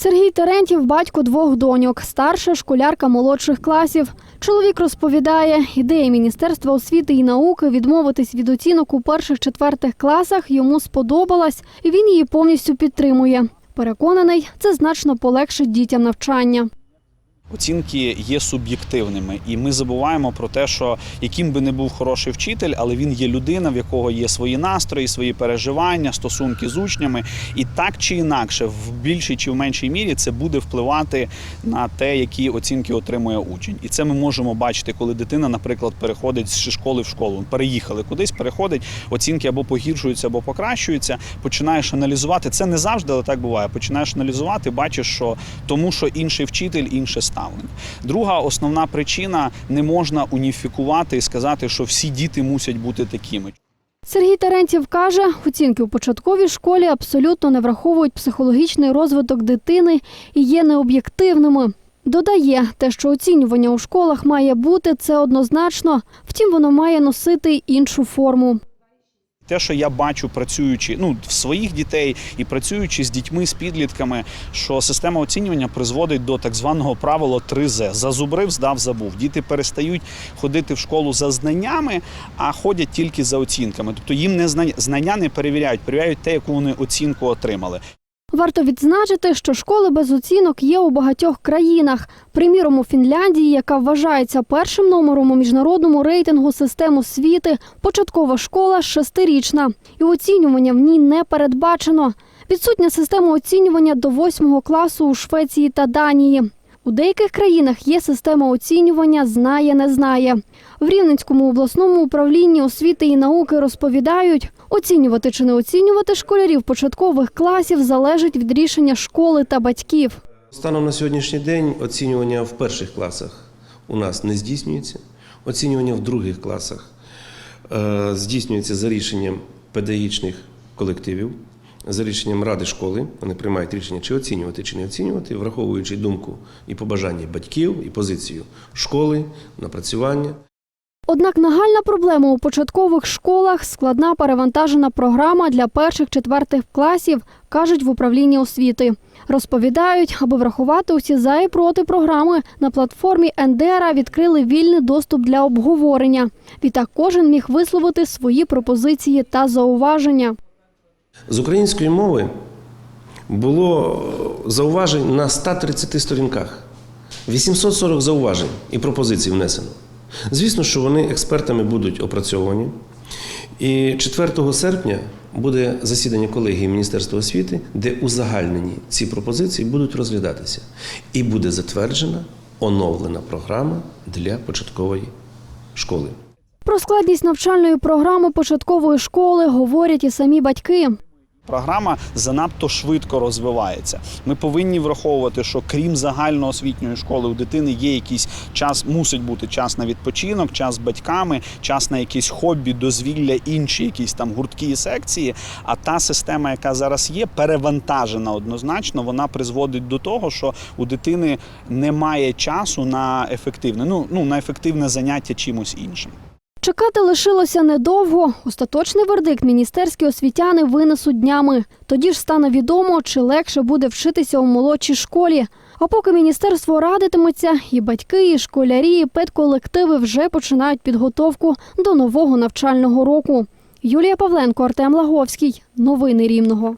Сергій Терентів батько двох доньок, старша школярка молодших класів. Чоловік розповідає, ідея Міністерства освіти і науки відмовитись від оцінок у перших-четвертих класах йому сподобалась, і він її повністю підтримує. Переконаний, це значно полегшить дітям навчання. Оцінки є суб'єктивними, і ми забуваємо про те, що яким би не був хороший вчитель, але він є людина, в якого є свої настрої, свої переживання, стосунки з учнями. І так чи інакше, в більшій чи в меншій мірі це буде впливати на те, які оцінки отримує учень. І це ми можемо бачити, коли дитина, наприклад, переходить з школи в школу. Переїхали кудись, переходить, оцінки або погіршуються, або покращуються. Починаєш аналізувати. Це не завжди, але так буває. Починаєш аналізувати, бачиш, що тому, що інший вчитель, інше. Друга основна причина не можна уніфікувати і сказати, що всі діти мусять бути такими. Сергій Терентів каже, оцінки у початковій школі абсолютно не враховують психологічний розвиток дитини і є необ'єктивними. Додає, те, що оцінювання у школах має бути, це однозначно, втім, воно має носити іншу форму. Те, що я бачу, працюючи ну в своїх дітей і працюючи з дітьми, з підлітками, що система оцінювання призводить до так званого правила 3З. Зазубрив, здав, забув. Діти перестають ходити в школу за знаннями, а ходять тільки за оцінками. Тобто їм не знання, знання не перевіряють, перевіряють те, яку вони оцінку отримали. Варто відзначити, що школи без оцінок є у багатьох країнах. Приміром, у Фінляндії, яка вважається першим номером у міжнародному рейтингу систем освіти, початкова школа шестирічна, і оцінювання в ній не передбачено. Відсутня система оцінювання до восьмого класу у Швеції та Данії. У деяких країнах є система оцінювання знає, не знає. В Рівненському обласному управлінні освіти і науки розповідають, оцінювати чи не оцінювати школярів початкових класів залежить від рішення школи та батьків. Станом на сьогоднішній день оцінювання в перших класах у нас не здійснюється. Оцінювання в других класах е, здійснюється за рішенням педагогічних колективів, за рішенням ради школи. Вони приймають рішення, чи оцінювати, чи не оцінювати, враховуючи думку і побажання батьків, і позицію школи, напрацювання. Однак нагальна проблема у початкових школах складна перевантажена програма для перших-четвертих класів, кажуть в управлінні освіти. Розповідають, аби врахувати усі за і проти програми, на платформі НДРА відкрили вільний доступ для обговорення. Відтак кожен міг висловити свої пропозиції та зауваження. З української мови було зауважень на 130 сторінках. 840 зауважень і пропозицій внесено. Звісно, що вони експертами будуть опрацьовані. І 4 серпня буде засідання колегії Міністерства освіти, де узагальнені ці пропозиції будуть розглядатися. І буде затверджена оновлена програма для початкової школи. Про складність навчальної програми початкової школи говорять і самі батьки. Програма занадто швидко розвивається. Ми повинні враховувати, що крім загальноосвітньої школи у дитини є якийсь час, мусить бути час на відпочинок, час з батьками, час на якісь хобі, дозвілля, інші якісь там гуртки і секції. А та система, яка зараз є, перевантажена однозначно, вона призводить до того, що у дитини немає часу на ефективне, ну, ну на ефективне заняття чимось іншим. Чекати лишилося недовго. Остаточний вердикт міністерські освітяни винесуть днями. Тоді ж стане відомо, чи легше буде вчитися у молодшій школі. А поки міністерство радитиметься, і батьки, і школярі, і педколективи вже починають підготовку до нового навчального року. Юлія Павленко, Артем Лаговський. Новини Рівного.